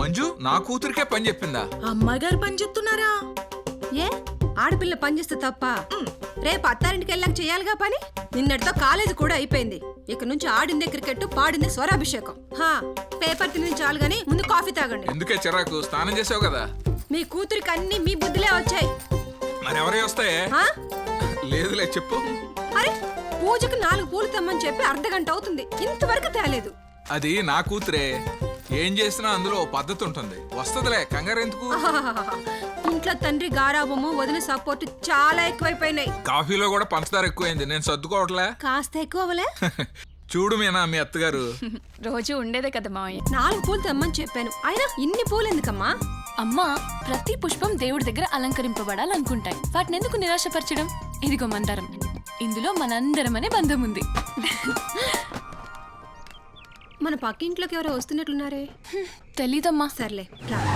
మంజు నా కూతురికే పని చెప్పిందా? అమ్మాయి గారు పని చెప్తున్నారా? ఏ? ఆడపిల్ల పనిచేస్తే తప్ప. రేపు అత్తారింటికి వెళ్ళాక చేయాలిగా పని? నిన్నటితో కాలేజీ కూడా అయిపోయింది. ఇక నుంచి ఆడిందే క్రికెట్ పాడిందే స్వరాభిషేకం. హా పేపర్ తిని చాలు గాని ముందు కాఫీ తాగండి. ఎందుకే చిరాకు? స్నానం చేసావు కదా? మీ కూతురికి అన్ని మీ బుద్ధిలే వచ్చాయి. మరి ఎవరే వస్తాయే? హా? లేదులే చెప్పు. అరే పూజకు నాలుగు పూలు తెమ్మని చెప్పి అర్ధ గంట అవుతుంది. ఇంతవరకు తేలేదు. అది నా కూతురే. ఏం చేసినా అందులో ఓ పద్ధతి ఉంటుంది. వస్తదిలే కంగారు ఎందుకు. ఇంట్లో తండ్రి గారాబము వదిన సపోర్ట్ చాలా ఎక్కువైపోయినాయి. కాఫీలో కూడా పంచదార ఎక్కువైంది నేను సర్దుకోవట్లే. కాస్త ఎక్కువ అవ్వలే చూడు మీనా మీ అత్తగారు. రోజు ఉండేదే కదా మావయ్య. నాలుగు పూలు తెమ్మని చెప్పాను. అయినా ఇన్ని పూలు ఎందుకమ్మా? అమ్మా ప్రతి పుష్పం దేవుడి దగ్గర అలంకరింపబడాలనుకుంటాయి. వాటిని ఎందుకు నిరాశపరచడం? ఇదిగో మందారం. ఇందులో మనందరం అనే బంధం ఉంది మన పక్కింట్లోకి ఎవరో వస్తున్నట్లున్నారే. తెలీదమ్మా. సర్లే రా.